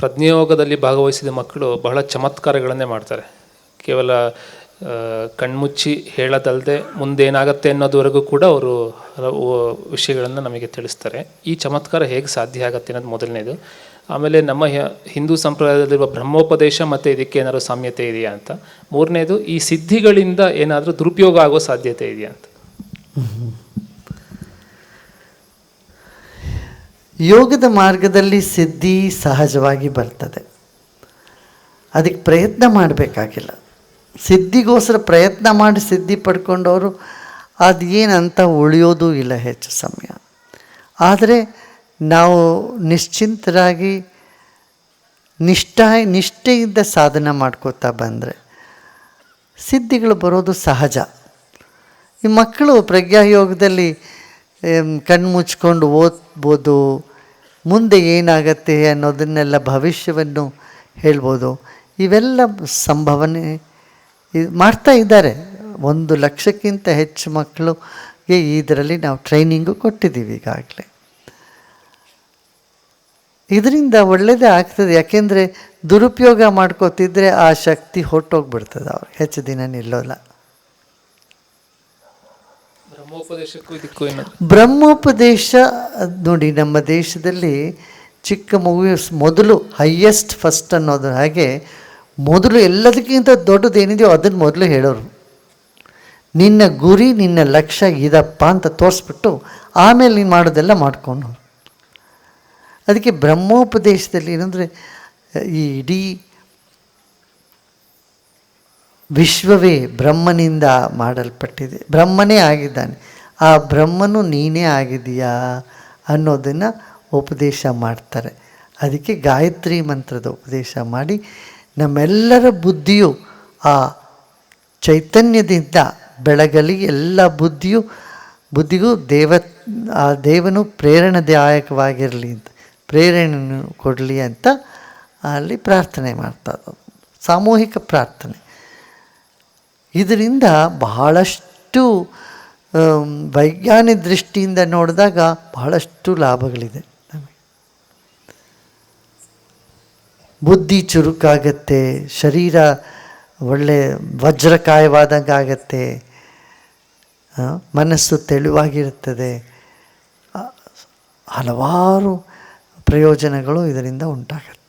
ಪ್ರಜ್ಞೆಯೋಗದಲ್ಲಿ ಭಾಗವಹಿಸಿದ ಮಕ್ಕಳು ಬಹಳ ಚಮತ್ಕಾರಗಳನ್ನೇ ಮಾಡ್ತಾರೆ. ಕೇವಲ ಕಣ್ಮುಚ್ಚಿ ಹೇಳೋದಲ್ಲದೆ ಮುಂದೇನಾಗತ್ತೆ ಅನ್ನೋದವರೆಗೂ ಕೂಡ ಅವರು ವಿಷಯಗಳನ್ನು ನಮಗೆ ತಿಳಿಸ್ತಾರೆ. ಈ ಚಮತ್ಕಾರ ಹೇಗೆ ಸಾಧ್ಯ ಆಗತ್ತೆ ಅನ್ನೋದು ಮೊದಲನೇದು. ಆಮೇಲೆ ನಮ್ಮ ಹಿಂದೂ ಸಂಪ್ರದಾಯದಲ್ಲಿರುವ ಬ್ರಹ್ಮೋಪದೇಶ ಮತ್ತು ಇದಕ್ಕೆ ಏನಾದರೂ ಸಾಮ್ಯತೆ ಇದೆಯಾ ಅಂತ. ಮೂರನೇದು, ಈ ಸಿದ್ಧಿಗಳಿಂದ ಏನಾದರೂ ದುರುಪಯೋಗ ಆಗೋ ಸಾಧ್ಯತೆ ಇದೆಯಾ ಅಂತ. ಯೋಗದ ಮಾರ್ಗದಲ್ಲಿ ಸಿದ್ಧಿ ಸಹಜವಾಗಿ ಬರ್ತದೆ. ಅದಕ್ಕೆ ಪ್ರಯತ್ನ ಮಾಡಬೇಕಾಗಿಲ್ಲ. ಸಿದ್ಧಿಗೋಸ್ಕರ ಪ್ರಯತ್ನ ಮಾಡಿ ಸಿದ್ಧಿ ಪಡ್ಕೊಂಡವರು ಅದು ಏನಂತ ಉಳಿಯೋದೂ ಇಲ್ಲ ಹೆಚ್ಚು ಸಮಯ. ಆದರೆ ನಾವು ನಿಶ್ಚಿಂತರಾಗಿ ನಿಷ್ಠ ನಿಷ್ಠೆಯಿಂದ ಸಾಧನೆ ಮಾಡ್ಕೋತಾ ಬಂದರೆ ಸಿದ್ಧಿಗಳು ಬರೋದು ಸಹಜ. ಈ ಮಕ್ಕಳು ಪ್ರಜ್ಞಾಯೋಗದಲ್ಲಿ ಕಣ್ಣು ಮುಚ್ಕೊಂಡು ಓದ್ಬೋದು. ಮುಂದೆ ಏನಾಗತ್ತೆ ಅನ್ನೋದನ್ನೆಲ್ಲ ಭವಿಷ್ಯವನ್ನು ಹೇಳ್ಬೋದು. ಇವೆಲ್ಲ ಸಂಭವನೆ ಮಾಡ್ತಾ ಇದ್ದಾರೆ. ಒಂದು ಲಕ್ಷಕ್ಕಿಂತ ಹೆಚ್ಚು ಮಕ್ಕಳಿಗೆ ಇದರಲ್ಲಿ ನಾವು ಟ್ರೈನಿಂಗು ಕೊಟ್ಟಿದ್ದೀವಿ ಈಗಾಗಲೇ. ಇದರಿಂದ ಒಳ್ಳೆಯದೇ ಆಗ್ತದೆ. ಯಾಕೆಂದರೆ ದುರುಪಯೋಗ ಮಾಡ್ಕೋತಿದ್ರೆ ಆ ಶಕ್ತಿ ಹೊಟ್ಟೋಗ್ಬಿಡ್ತದೆ ಅವ್ರಿಗೆ ಹೆಚ್ಚು ದಿನ ನಿಲ್ಲೋಲ್ಲ. ಬ್ರಹ್ಮೋಪದೇಶಕ್ಕೂ ಇದಕ್ಕೂ ಬ್ರಹ್ಮೋಪದೇಶ, ನೋಡಿ, ನಮ್ಮ ದೇಶದಲ್ಲಿ ಚಿಕ್ಕ ಮಗು, ಮೊದಲು ಹೈಯೆಸ್ಟ್ ಫಸ್ಟ್ ಅನ್ನೋದು ಹಾಗೆ ಮೊದಲು ಎಲ್ಲದಕ್ಕಿಂತ ದೊಡ್ಡದೇನಿದೆಯೋ ಅದನ್ನು ಮೊದಲು ಹೇಳೋರು. ನಿನ್ನ ಗುರಿ, ನಿನ್ನ ಲಕ್ಷ್ಯ ಇದಪ್ಪ ಅಂತ ತೋರಿಸ್ಬಿಟ್ಟು ಆಮೇಲೆ ನೀನು ಮಾಡೋದೆಲ್ಲ ಮಾಡ್ಕೊಂಡು ಅದಕ್ಕೆ ಬ್ರಹ್ಮೋಪದೇಶದಲ್ಲಿ ಏನಂದರೆ, ಈ ಇಡೀ ವಿಶ್ವವೇ ಬ್ರಹ್ಮನಿಂದ ಮಾಡಲ್ಪಟ್ಟಿದೆ. ಬ್ರಹ್ಮನೇ ಆಗಿದ್ದಾನೆ. ಆ ಬ್ರಹ್ಮನು ನೀನೇ ಆಗಿದೆಯಾ ಅನ್ನೋದನ್ನು ಉಪದೇಶ ಮಾಡ್ತಾರೆ. ಅದಕ್ಕೆ ಗಾಯತ್ರಿ ಮಂತ್ರದ ಉಪದೇಶ ಮಾಡಿ ನಮ್ಮೆಲ್ಲರ ಬುದ್ಧಿಯು ಆ ಚೈತನ್ಯದಿಂದ ಬೆಳಗಲಿ ಎಲ್ಲ ಬುದ್ಧಿಯು, ಬುದ್ಧಿಗೂ ದೇವ, ಆ ದೇವನು ಪ್ರೇರಣಾದಾಯಕವಾಗಿರಲಿ ಅಂತ ಪ್ರೇರಣೆ ಕೊಡಲಿ ಅಂತ ಅಲ್ಲಿ ಪ್ರಾರ್ಥನೆ ಮಾಡ್ತಾ ಸಾಮೂಹಿಕ ಪ್ರಾರ್ಥನೆ. ಇದರಿಂದ ಬಹಳಷ್ಟು ವೈಜ್ಞಾನಿಕ ದೃಷ್ಟಿಯಿಂದ ನೋಡಿದಾಗ ಬಹಳಷ್ಟು ಲಾಭಗಳಿದೆ ನಮಗೆ. ಬುದ್ಧಿ ಚುರುಕಾಗತ್ತೆ, ಶರೀರ ಒಳ್ಳೆ ವಜ್ರಕಾಯವಾದಂಗೆ ಆಗತ್ತೆ ಮನಸ್ಸು ತೆಳುವಾಗಿರುತ್ತದೆ ಹಲವಾರು ಪ್ರಯೋಜನಗಳು ಇದರಿಂದ ಉಂಟಾಗತ್ತೆ.